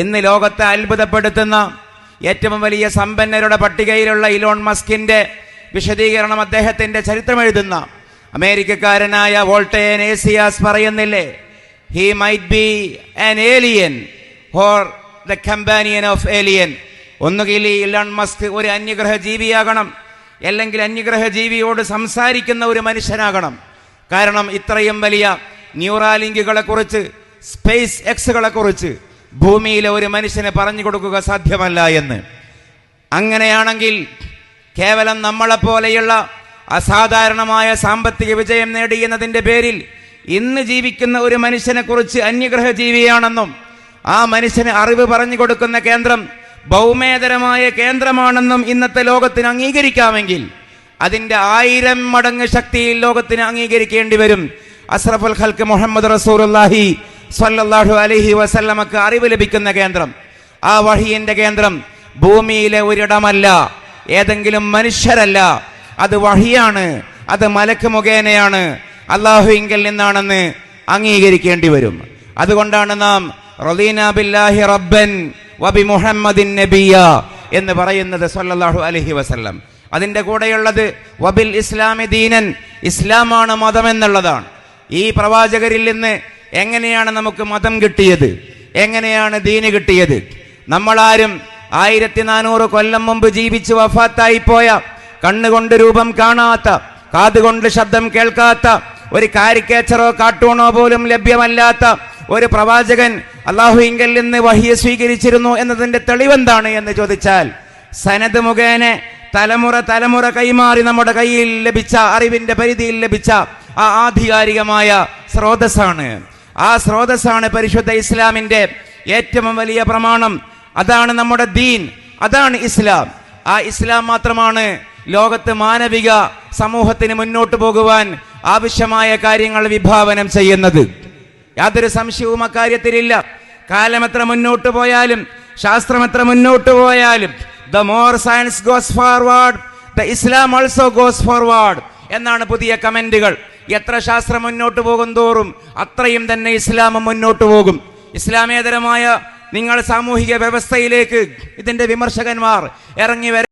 ഇന്ന് ലോകത്തെ അത്ഭുതപ്പെടുത്തുന്ന ഏറ്റവും വലിയ സമ്പന്നരുടെ പട്ടികയിലുള്ള ഇലോൺ മസ്കിന്റെ വിശദീകരണം അദ്ദേഹത്തിന്റെ ചരിത്രമെഴുതുന്ന അമേരിക്കക്കാരനായ വോൾട്ടേൻ ഏസിയാസ് പറയുന്നില്ലേ he might be an alien or the companion of alien ഒന്നുകിൽ ഈ ഇലോൺ മസ്ക് ഒരു അന്യഗ്രഹ ജീവിയാകണം അല്ലെങ്കിൽ അന്യഗ്രഹ ജീവിയോട് സംസാരിക്കുന്ന ഒരു മനുഷ്യനാകണം. കാരണം ഇത്രയും വലിയ ന്യൂറാലിങ്കുകളെക്കുറിച്ച് സ്പേസ് എക്സുകളെ കുറിച്ച് ഭൂമിയിലെ ഒരു മനുഷ്യന് പറഞ്ഞു കൊടുക്കുക സാധ്യമല്ല എന്ന്. അങ്ങനെയാണെങ്കിൽ കേവലം നമ്മളെപ്പോലെയുള്ള അസാധാരണമായ സാമ്പത്തിക വിജയം നേടിയെന്നതിന്റെ പേരിൽ ഇന്ന് ജീവിക്കുന്ന ഒരു മനുഷ്യനെ കുറിച്ച് അന്യഗ്രഹ ജീവിയാണെന്നും ആ മനുഷ്യന് അറിവ് പറഞ്ഞു കൊടുക്കുന്ന കേന്ദ്രം ഭൗമേതരമായ കേന്ദ്രമാണെന്നും ഇന്നത്തെ ലോകത്തിന് അംഗീകരിക്കാമെങ്കിൽ അതിന്റെ ആയിരം മടങ്ങ് ശക്തിയിൽ ലോകത്തിന് അംഗീകരിക്കേണ്ടി വരും. അസ്രഫുൽ ഖൽക്ക് മുഹമ്മദ് റസൂലുള്ളാഹി സ്വല്ലല്ലാഹു അലഹി വസല്ലമക്ക് അറിവ് ലഭിക്കുന്ന കേന്ദ്രം. ആ വഹിയിന്റെ കേന്ദ്രം ഭൂമിയിലെ ഒരിടമല്ല ഏതെങ്കിലും മനുഷ്യരല്ല. അത് വഹിയാണ് അത് മലക്ക് മുഖേനയാണ് അള്ളാഹുവിങ്കിൽ നിന്നാണെന്ന് അംഗീകരിക്കേണ്ടി വരും. അതുകൊണ്ടാണ് നാം റദീന ബില്ലാഹി റബ്ബൻ വബി മുഹമ്മദിൻ നബിയ എന്ന് പറയുന്നത് സല്ലല്ലാഹു അലഹി വസല്ലം. അതിന്റെ കൂടെയുള്ളത് വബിൽ ഇസ്ലാമി ദീനൻ ഇസ്ലാമാണ് മതമെന്നുള്ളതാണ്. ഈ പ്രവാചകരിൽ നിന്ന് എങ്ങനെയാണ് നമുക്ക് മതം കിട്ടിയത്? എങ്ങനെയാണ് ദീന് കിട്ടിയത്? നമ്മളാരും ആയിരത്തി നാനൂറ് കൊല്ലം മുമ്പ് ജീവിച്ച് വഫാത്തായി പോയ കണ്ണുകൊണ്ട് രൂപം കാണാത്ത കാതുകൊണ്ട് ശബ്ദം കേൾക്കാത്ത ഒരു കാരിക്കേച്ചറോ കാർട്ടൂണോ പോലും ലഭ്യമല്ലാത്ത ഒരു പ്രവാചകൻ അള്ളാഹുയിങ്കൽ നിന്ന് വഹിയെ സ്വീകരിച്ചിരുന്നു എന്നതിന്റെ തെളിവെന്താണ് എന്ന് ചോദിച്ചാൽ സനത് മുഖേന തലമുറ തലമുറ കൈമാറി നമ്മുടെ കയ്യിൽ ലഭിച്ച അറിവിന്റെ പരിധിയിൽ ലഭിച്ച ആ ആധികാരികമായ സ്രോതസ്സാണ്. ആ സ്രോതസ്സാണ് പരിശുദ്ധ ഇസ്ലാമിന്റെ ഏറ്റവും വലിയ പ്രമാണം. അതാണ് നമ്മുടെ ദീൻ അതാണ് ഇസ്ലാം. ആ ഇസ്ലാം മാത്രമാണ് ലോകത്ത് മാനവിക സമൂഹത്തിന് മുന്നോട്ട് പോകുവാൻ ആവശ്യമായ കാര്യങ്ങൾ വിഭാവനം ചെയ്യുന്നത്. യാതൊരു സംശയവും അക്കാര്യത്തിലില്ല. കാലം എത്ര മുന്നോട്ട് പോയാലും ശാസ്ത്രം എത്ര മുന്നോട്ട് പോയാലും the more science goes forward the Islam also goes forward എന്നാണ് പുതിയ കമന്റുകൾ. എത്ര ശാസ്ത്രം മുന്നോട്ട് പോകും തോറും അത്രയും തന്നെ ഇസ്ലാം മുന്നോട്ട് പോകും. ഇസ്ലാമേതരമായ നിങ്ങൾ സാമൂഹിക വ്യവസ്ഥയിലേക്ക് ഇതിന്റെ വിമർശകന്മാർ ഇറങ്ങി വര